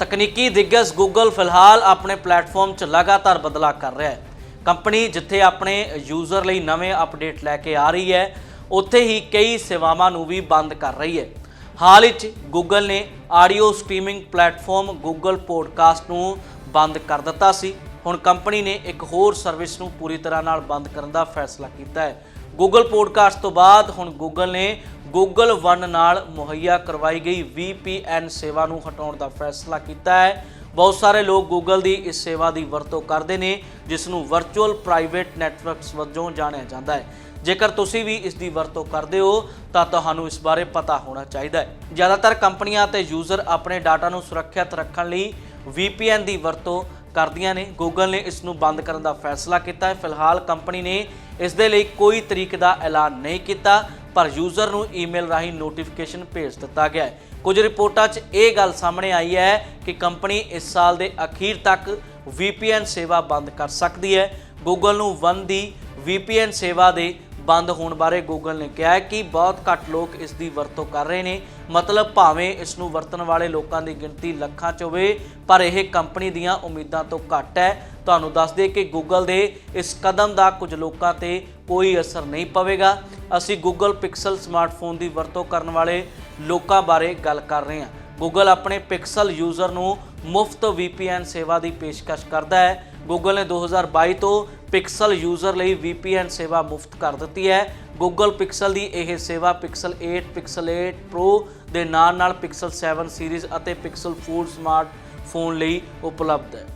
ਤਕਨੀਕੀ ਦਿੱਗਜ ਗੂਗਲ ਫਿਲਹਾਲ ਆਪਣੇ ਪਲੇਟਫਾਰਮ 'ਚ ਲਗਾਤਾਰ ਬਦਲਾਅ ਕਰ ਰਿਹਾ ਹੈ। ਕੰਪਨੀ ਜਿੱਥੇ ਆਪਣੇ ਯੂਜ਼ਰ ਲਈ ਨਵੇਂ ਅਪਡੇਟ ਲੈ ਕੇ ਆ ਰਹੀ ਹੈ, ਉੱਥੇ ਹੀ ਕਈ ਸੇਵਾਵਾਂ ਨੂੰ ਵੀ ਬੰਦ ਕਰ ਰਹੀ ਹੈ। ਹਾਲ ਹੀ 'ਚ ਗੂਗਲ ਨੇ audio streaming platform Google podcast ਨੂੰ ਬੰਦ ਕਰ ਦਿੱਤਾ ਸੀ। ਹੁਣ ਕੰਪਨੀ ਨੇ ਇੱਕ ਹੋਰ ਸਰਵਿਸ ਨੂੰ ਪੂਰੀ ਤਰ੍ਹਾਂ ਨਾਲ ਬੰਦ ਕਰਨ ਦਾ ਫੈਸਲਾ ਕੀਤਾ ਹੈ। ਗੂਗਲ ਪੋਡਕਾਸਟ ਤੋਂ ਬਾਅਦ ਹੁਣ ਗੂਗਲ ਨੇ ਗੂਗਲ ਵਨ ਨਾਲ ਮੁਹੱਈਆ ਕਰਵਾਈ ਗਈ VPN ਸੇਵਾ ਨੂੰ ਹਟਾਉਣ ਦਾ ਫੈਸਲਾ ਕੀਤਾ ਹੈ। ਬਹੁਤ ਸਾਰੇ ਲੋਕ ਗੂਗਲ ਦੀ ਇਸ ਸੇਵਾ ਦੀ ਵਰਤੋਂ ਕਰਦੇ ਨੇ, ਜਿਸ ਨੂੰ ਵਰਚੁਅਲ ਪ੍ਰਾਈਵੇਟ ਨੈਟਵਰਕਸ ਵਜੋਂ ਜਾਣਿਆ ਜਾਂਦਾ ਹੈ। ਜੇਕਰ ਤੁਸੀਂ ਵੀ ਇਸ ਦੀ ਵਰਤੋਂ ਕਰਦੇ ਹੋ, ਤਾਂ ਤੁਹਾਨੂੰ ਇਸ ਬਾਰੇ ਪਤਾ ਹੋਣਾ ਚਾਹੀਦਾ ਹੈ। ਜ਼ਿਆਦਾਤਰ ਕੰਪਨੀਆਂ ਅਤੇ ਯੂਜ਼ਰ ਆਪਣੇ ਡਾਟਾ ਨੂੰ ਸੁਰੱਖਿਅਤ ਰੱਖਣ ਲਈ VPN ਦੀ ਵਰਤੋਂ ਕਰਦੀਆਂ ਨੇ। ਗੂਗਲ ਨੇ ਇਸ ਨੂੰ ਬੰਦ ਕਰਨ ਦਾ ਫੈਸਲਾ ਕੀਤਾ ਹੈ। ਫਿਲਹਾਲ ਕੰਪਨੀ ਨੇ ਇਸ ਦੇ ਲਈ ਕੋਈ ਤਰੀਕ ਦਾ ਐਲਾਨ ਨਹੀਂ ਕੀਤਾ, ਪਰ ਯੂਜ਼ਰ ਨੂੰ ਈਮੇਲ ਰਾਹੀਂ ਨੋਟੀਫਿਕੇਸ਼ਨ ਭੇਜ ਦਿੱਤਾ ਗਿਆ ਹੈ। ਕੁਝ ਰਿਪੋਰਟਾਂ 'ਚ ਇਹ ਗੱਲ ਸਾਹਮਣੇ ਆਈ ਹੈ ਕਿ ਕੰਪਨੀ ਇਸ ਸਾਲ ਦੇ ਅਖੀਰ ਤੱਕ VPN ਸੇਵਾ ਬੰਦ ਕਰ ਸਕਦੀ ਹੈ। ਗੂਗਲ ਨੂੰ ਵਨ ਦੀ VPN ਸੇਵਾ ਦੇ ਬੰਦ ਹੋਣ ਬਾਰੇ ਗੂਗਲ ਨੇ ਕਿਹਾ ਹੈ ਕਿ ਬਹੁਤ ਘੱਟ ਲੋਕ ਇਸ ਦੀ ਵਰਤੋਂ ਕਰ ਰਹੇ ਨੇ। ਮਤਲਬ ਭਾਵੇਂ ਇਸ ਨੂੰ ਵਰਤਣ ਵਾਲੇ ਲੋਕਾਂ ਦੀ ਗਿਣਤੀ ਲੱਖਾਂ 'ਚ ਹੋਵੇ, ਪਰ ਇਹ ਕੰਪਨੀ ਦੀਆਂ ਉਮੀਦਾਂ ਤੋਂ ਘੱਟ ਹੈ। ਤੁਹਾਨੂੰ ਦੱਸ ਦੇ ਕਿ ਗੂਗਲ ਦੇ ਇਸ ਕਦਮ ਦਾ ਕੁਝ ਲੋਕਾਂ ਤੇ ਕੋਈ ਅਸਰ ਨਹੀਂ ਪਵੇਗਾ। ਅਸੀਂ ਗੂਗਲ ਪਿਕਸਲ ਸਮਾਰਟਫੋਨ ਦੀ ਵਰਤੋਂ ਕਰਨ ਵਾਲੇ ਲੋਕਾਂ ਬਾਰੇ ਗੱਲ ਕਰ ਰਹੇ ਹਾਂ। ਗੂਗਲ ਆਪਣੇ ਪਿਕਸਲ ਯੂਜ਼ਰ ਨੂੰ ਮੁਫਤ VPN ਸੇਵਾ ਦੀ ਪੇਸ਼ਕਸ਼ ਕਰਦਾ ਹੈ। ਗੂਗਲ ਨੇ 2022 ਤੋਂ ਪਿਕਸਲ ਯੂਜ਼ਰ ਲਈ VPN ਸੇਵਾ ਮੁਫਤ ਕਰ ਦਿੱਤੀ ਹੈ। ਗੂਗਲ ਪਿਕਸਲ ਦੀ ਇਹ ਸੇਵਾ ਪਿਕਸਲ 8 ਪਿਕਸਲ 8 Pro ਦੇ ਨਾਲ ਨਾਲ ਪਿਕਸਲ 7 ਸੀਰੀਜ਼ ਅਤੇ ਪਿਕਸਲ 4 ਸਮਾਰਟ ਫੋਨ ਲਈ ਉਪਲਬਧ ਹੈ।